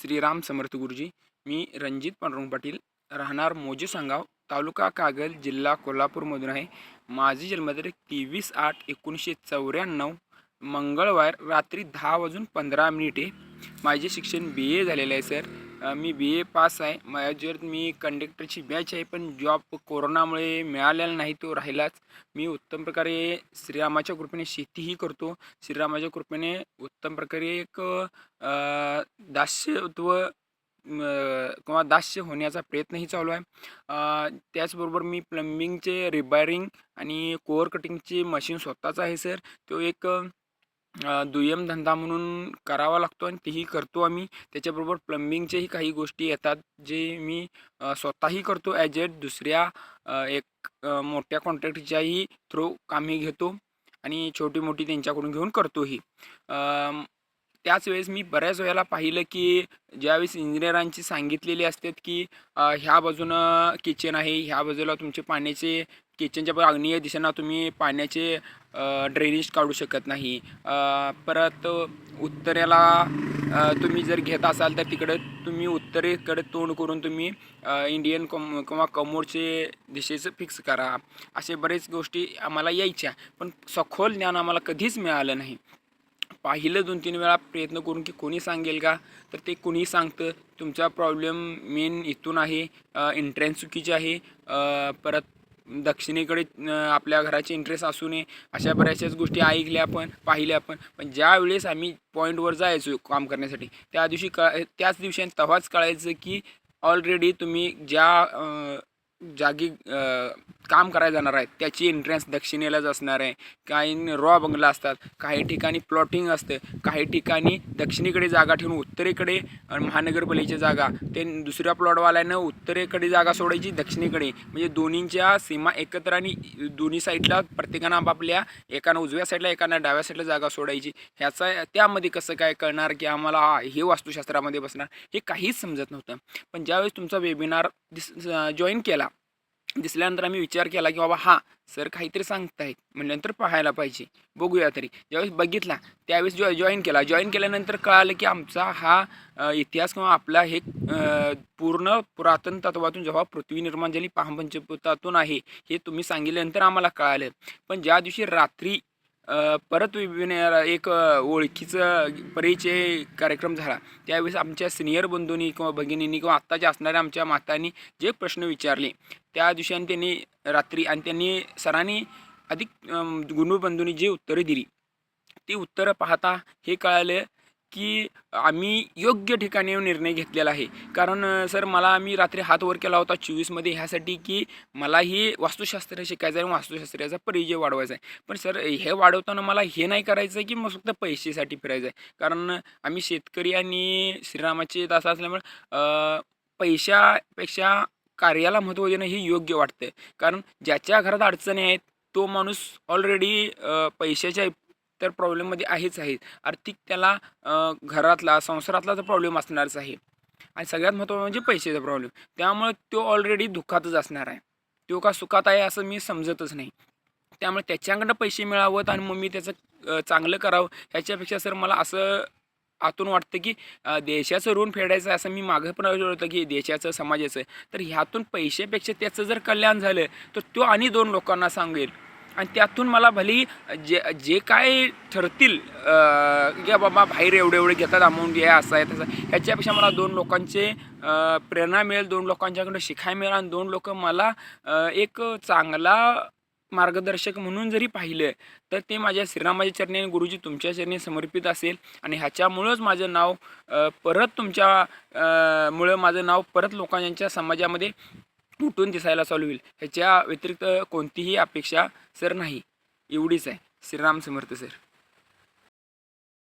श्रीराम समर्थ गुरुजी मी रणजित पांडुरंग पाटील राहणार मोजे सांगाव तालुका कागल जिल्हा कोल्हापूरमधून आहे. माझी जन्मतारीख तेवीस आठ एकोणीसशे चौऱ्याण्णव मंगळवार रात्री दहा वाजून पंधरा मिनिटे. माझे शिक्षण बी ए झालेलं आहे सर. मी बी ए पास आहे. माझ्यावर मी कंडक्टरची बॅच आहे पण जॉब कोरोनामुळे मिळालेला नाही तो राहिलाच. मी उत्तम प्रकारे श्रीरामाच्या कृपेने शेतीही करतो. श्रीरामाच्या कृपेने उत्तम प्रकारे एक दास्यत्व किंवा दास्य होण्याचा प्रयत्नही चालू आहे. त्याचबरोबर मी प्लंबिंगचे रिबायरिंग आणि कोअर कटिंगचे मशीन स्वतःच आहे सर तो एक दुय्यम धंदा म्हणून करावा लागतो आणि तेही करतो आम्ही. त्याच्याबरोबर प्लंबिंगच्याही काही गोष्टी येतात जे मी स्वतःही करतो ॲज ए दुसऱ्या एक मोठ्या कॉन्ट्रॅक्टच्याही थ्रू कामे घेतो आणि छोटी मोठी त्यांच्याकडून घेऊन करतोही. त्याच वेळेस मी बऱ्याच वेळेला पाहिलं की ज्यावेळेस इंजिनियरांची सांगितलेली असतात की ह्या बाजूनं किचन आहे ह्या बाजूला तुमचे पाण्याचे किचनच्या अग्नीय आग्नेय दिशेनं तुम्ही पाण्याचे ड्रेनेज काढू शकत नाही. परत उत्तरेला तुम्ही जर घेत असाल तर तिकडे तुम्ही उत्तरेकडे तोंड करून तुम्ही इंडियन कम किंवा कमोडचे दिशेचं फिक्स करा. असे बरेच गोष्टी आम्हाला यायच्या. पण सखोल ज्ञान आम्हाला कधीच मिळालं नाही. पाहिलं दोन तीन वेळा प्रयत्न करून की कोणी सांगेल का? तर ते कुणी सांगतं. तुमचा प्रॉब्लेम मेन इथून आहे. एंट्रन्स चुकीची आहे. परत दक्षिणेकडे आपल्या घराचे इंटरेस्ट असू नये. अशा बऱ्याचशाच गोष्टी ऐकल्या आपण पाहिल्या आपण. पण ज्या वेळेस आम्ही पॉईंटवर जायचो काम करण्यासाठी त्या दिवशी कळ त्याच दिवशी आणि तेव्हाच कळायचं की ऑलरेडी तुम्ही ज्या जागी काम करायला जाणार आहेत. त्याची एंट्रन्स दक्षिणेलाच असणार आहे. काही रॉ बंगला असतात. काही ठिकाणी प्लॉटिंग असतं. काही ठिकाणी दक्षिणेकडे जागा ठेवून उत्तरेकडे महानगरपालिकेची महानगरपालिकेच्या जागा. ते दुसऱ्या प्लॉटवाल्यानं उत्तरेकडे जागा सोडायची दक्षिणेकडे. म्हणजे दोन्हींच्या सीमा एकत्र आणि दोन्ही साईडला प्रत्येकानं आपापल्या एकानं उजव्या साईडला एकानं डाव्या साईडला जागा सोडायची. ह्याचा त्यामध्ये कसं काय कळणार की आम्हाला हा हे वास्तुशास्त्रामध्ये बसणार? हे काहीच समजत नव्हतं. पण ज्यावेळेस तुमचा वेबिनार दिस जॉईन केला दिसल्यानंतर आम्ही विचार केला की बाबा हा सर काहीतरी सांगतायत. म्हटल्यानंतर पाहायला पाहिजे. बघूया तरी. ज्यावेळेस बघितला त्यावेळेस जॉ जॉईन केला. जॉईन केल्यानंतर कळालं की आमचा हा इतिहास किंवा आपला हे पूर्ण पुरातन तत्वातून जेव्हा पृथ्वी निर्माण झाली पंचभूतातून आहे हे तुम्ही सांगितल्यानंतर आम्हाला कळालं. पण ज्या दिवशी रात्री परत विभिन्न एक ओळखीचं परिचय कार्यक्रम झाला. त्यावेळेस आमच्या सिनियर बंधूंनी किंवा भगिनींनी किंवा आत्ताच्या असणाऱ्या आमच्या मातांनी जे प्रश्न विचारले त्या दिवशी आणि त्यांनी रात्री आणि त्यांनी सरांनी अधिक गुणबंधूंनी जी उत्तरं दिली ती उत्तरं पाहता हे कळालं की आम्ही योग्य ठिकाणी निर्णय घेतलेला आहे. कारण सर मला आम्ही रात्री हात वर केला होता चोवीसमध्ये ह्यासाठी की मलाही वास्तुशास्त्र शिकायचं आहे वास्तुशास्त्राचा परिचय वाढवायचा आहे. पण सर हे वाढवताना मला हे नाही करायचं आहे की मग फक्त पैशासाठी फिरायचं आहे कारण आम्ही शेतकरी आणि श्रीरामाचे दासा असल्यामुळे पैशापेक्षा कार्याला महत्त्व देणं हे योग्य वाटतं कारण ज्याच्या घरात अडचणी आहेत तो माणूस ऑलरेडी पैशाच्या तर प्रॉब्लेममध्ये आहेच आहे आर्थिक त्याला घरातला संसारातला तर प्रॉब्लेम असणारच आहे. आणि सगळ्यात महत्त्वाचं म्हणजे पैशाचा प्रॉब्लेम त्यामुळे तो ऑलरेडी दुःखातच असणार आहे. तो का सुखात आहे असं मी समजतच नाही. त्यामुळे त्याच्याकडनं पैसे मिळावत आणि मग मी त्याचं चांगलं करावं ह्याच्यापेक्षा सर मला असं आतून वाटतं की देशाचं ऋण फेडायचं असं मी मागं पण होतं की देशाचं समाजाचं. तर ह्यातून पैशापेक्षा त्याचं जर कल्याण झालं तर तो आणि दोन लोकांना सांगेल. आणि त्यातून मला भली जे जे काय ठरतील की बाबा बाहेर एवढे एवढे घेतात अमाऊंट हे असं आहे तसं ह्याच्यापेक्षा मला दोन लोकांचे प्रेरणा मिळेल दोन लोकांच्याकडून शिकायला मिळेल आणि दोन लोक मला एक चांगला मार्गदर्शक म्हणून जरी पाहिलं तर ते माझ्या श्रीरामाच्या चरणी आणि गुरुजी तुमच्या चरणी समर्पित असेल. आणि ह्याच्यामुळंच माझं नाव परत तुमच्या मुळं माझं नाव परत लोकांच्या समाजामध्ये उठून दिसायला चालू होईल. ह्याच्या व्यतिरिक्त कोणतीही अपेक्षा सर नाही. एवढीच आहे. श्रीराम समर्थ सर.